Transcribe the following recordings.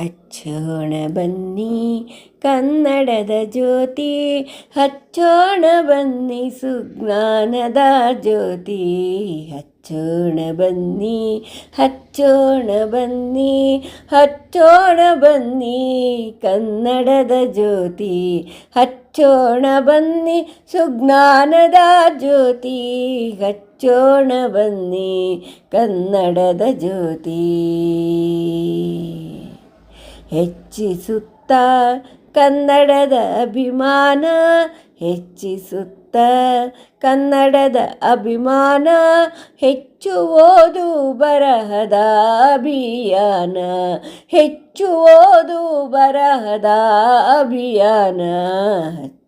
ಹಚ್ಚೋಣ ಬನ್ನಿ ಕನ್ನಡದ ಜ್ಯೋತಿ, ಹಚ್ಚೋಣ ಬನ್ನಿ ಸುಜ್ಞಾನದ ಜ್ಯೋತಿ. ಹಚ್ಚೋಣ ಬನ್ನಿ ಹಚ್ಚೋಣ ಬನ್ನಿ ಹಚ್ಚೋಣ ಬನ್ನಿ ಕನ್ನಡದ ಜ್ಯೋತಿ. ಹಚ್ಚೋಣ ಬನ್ನಿ ಸುಜ್ಞಾನದ ಜ್ಯೋತಿ. ಹಚ್ಚೋಣ ಬನ್ನಿ ಕನ್ನಡದ ಜ್ಯೋತಿ. ಹೆಚ್ಚಿಸುತ್ತ ಕನ್ನಡದ ಅಭಿಮಾನ ಹೆಚ್ಚಿಸುತ್ತ ಕನ್ನಡದ ಅಭಿಮಾನ ಹೆಚ್ಚು ಓದು ಬರಹದ ಅಭಿಯಾನ ಹೆಚ್ಚು ಓದು ಬರಹದ ಅಭಿಯಾನ.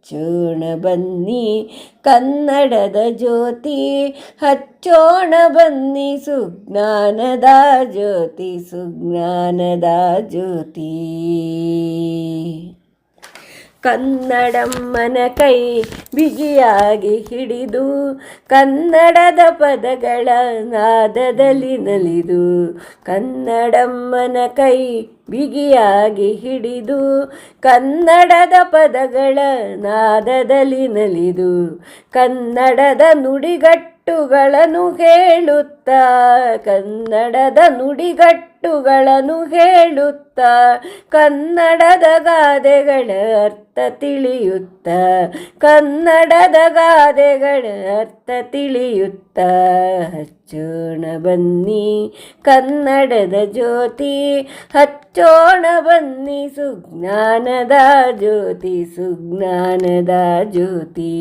ಹಚ್ಚೋಣ ಬನ್ನಿ ಕನ್ನಡದ ಜ್ಯೋತಿ ಹಚ್ಚೋಣ ಬನ್ನಿ ಸುಜ್ಞಾನದ ಜ್ಯೋತಿ ಸುಜ್ಞಾನದ ಜ್ಯೋತಿ ಕನ್ನಡಮ್ಮನ ಕೈ ಬಿಗಿಯಾಗಿ ಹಿಡಿದು ಕನ್ನಡದ ಪದಗಳ ನಾದದಲ್ಲಿ ನಲಿದು ಕನ್ನಡಮ್ಮನ ಕೈ ಬಿಗಿಯಾಗಿ ಹಿಡಿದು ಕನ್ನಡದ ಪದಗಳ ನಾದದಲ್ಲಿ ನಲಿದು ಕನ್ನಡದ ನುಡಿಗಟ್ಟುಗಳನ್ನು ಹೇಳುತ್ತ, ಕನ್ನಡದ ನುಡಿಗಟ್ಟುಗಳನ್ನು ಹೇಳುತ್ತ, ಕನ್ನಡದ ಗಾದೆಗಳ ಅರ್ಥ ತಿಳಿಯುತ್ತ, ಕನ್ನಡದ ಗಾದೆಗಳ ಅರ್ಥ ತಿಳಿಯುತ್ತ. ಹಚ್ಚೋಣ ಬನ್ನಿ ಕನ್ನಡದ ಜ್ಯೋತಿ, ಹಚ್ಚೋಣ ಬನ್ನಿ ಸುಜ್ಞಾನದ ಜ್ಯೋತಿ ಸುಜ್ಞಾನದ ಜ್ಯೋತಿ.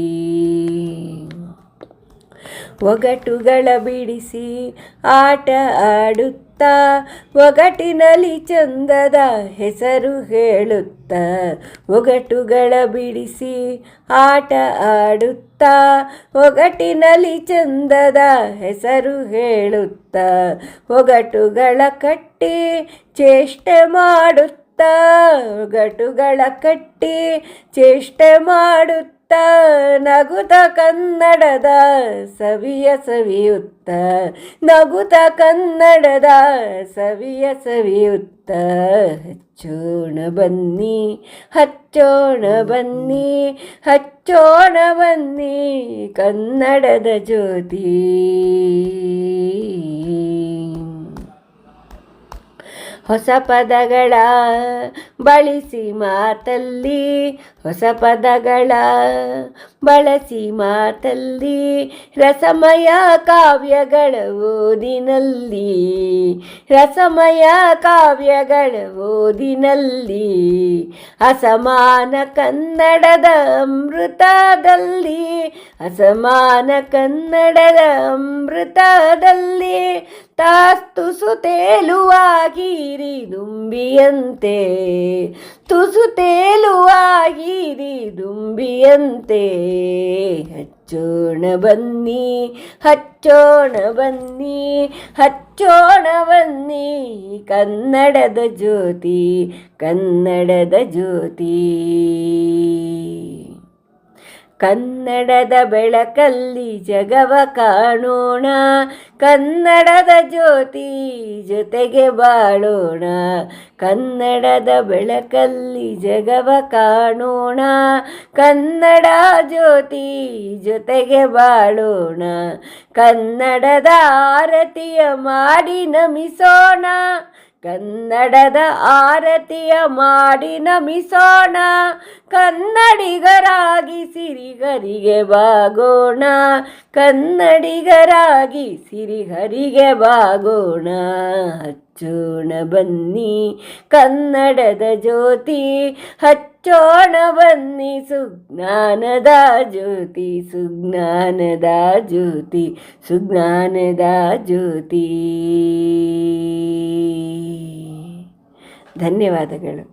ಒಗಟುಗಳ ಬಿಡಿಸಿ ಆಟ ಆಡುತ್ತಾ, ಒಗಟಿನಲ್ಲಿ ಚಂದದ ಹೆಸರು ಹೇಳುತ್ತಾ, ಒಗಟುಗಳ ಬಿಡಿಸಿ ಆಟ ಆಡುತ್ತಾ, ಒಗಟಿನಲ್ಲಿ ಚಂದದ ಹೆಸರು ಹೇಳುತ್ತ, ಒಗಟುಗಳ ಕಟ್ಟಿ ಚೇಷ್ಟೆ ಮಾಡುತ್ತಾ, ಒಗಟುಗಳ ಕಟ್ಟಿ ಚೇಷ್ಟೆ ಮಾಡುತ್ತಾ. ನಗುತ ಕನ್ನಡದ ಸವಿಯ ಸವಿಯುತ್ತ. ನಗುತ ಕನ್ನಡದ ಸವಿಯ ಸವಿಯುತ್ತ. ಹಚ್ಚೋಣ ಬನ್ನಿ ಹಚ್ಚೋಣ ಬನ್ನಿ ಹಚ್ಚೋಣ ಬನ್ನಿ ಕನ್ನಡದ ಜ್ಯೋತಿ. ಹೊಸ ಪದಗಳ ಬಳಸಿ ಮಾತಲ್ಲಿ, ಹೊಸ ಪದಗಳ ಬಳಸಿ ಮಾತಲ್ಲಿ, ರಸಮಯ ಕಾವ್ಯಗಳ ಓದಿನಲ್ಲಿ, ರಸಮಯ ಕಾವ್ಯಗಳ ಓದಿನಲ್ಲಿ, ಅಸಮಾನ ಕನ್ನಡದ ಅಮೃತದಲ್ಲಿ, ಅಸಮಾನ ಕನ್ನಡದ ಅಮೃತದಲ್ಲಿ ತಾಸ್ತುಸು ತೇಲುವಾಗಿರಿ ದುಂಬಿಯಂತೆ. ತುಸು ತೇಲುವಾಗಿರಿ ದುಂಬಿಯಂತೆ. ಹಚ್ಚೋಣ ಬನ್ನಿ ಹಚ್ಚೋಣ ಬನ್ನಿ ಹಚ್ಚೋಣ ಬನ್ನಿ ಕನ್ನಡದ ಜ್ಯೋತಿ ಕನ್ನಡದ ಜ್ಯೋತಿ. ಕನ್ನಡದ ಬೆಳಕಲ್ಲಿ ಜಗವ ಕಾಣೋಣ, ಕನ್ನಡದ ಜ್ಯೋತಿ ಜೊತೆಗೆ ಬಾಳೋಣ, ಕನ್ನಡದ ಬೆಳಕಲ್ಲಿ ಜಗವ ಕಾಣೋಣ, ಕನ್ನಡ ಜ್ಯೋತಿ ಜೊತೆಗೆ ಬಾಳೋಣ, ಕನ್ನಡದ ಆರತಿಯ ಮಾಡಿ ನಮಿಸೋಣ ಕನ್ನಡದ ಆರತಿಯ ಮಾಡಿ ನಮಿಸೋಣ ಕನ್ನಡಿಗರಾಗಿ ಸಿರಿಗರಿಗೆ ಬಾಗೋಣ ಕನ್ನಡಿಗರಾಗಿ ಸಿರಿಹರಿಗೆ ಬಾಗೋಣ, ಹಚ್ಚೋಣ ಬನ್ನಿ. ಕನ್ನಡದ ಜ್ಯೋತಿ, ಹಚ್ಚೋಣ ಬನ್ನಿ. ಸುಜ್ಞಾನದ ಜ್ಯೋತಿ ಸುಜ್ಞಾನದ ಜ್ಯೋತಿ ಸುಜ್ಞಾನದ ಜ್ಯೋತಿ. ಧನ್ಯವಾದಗಳು.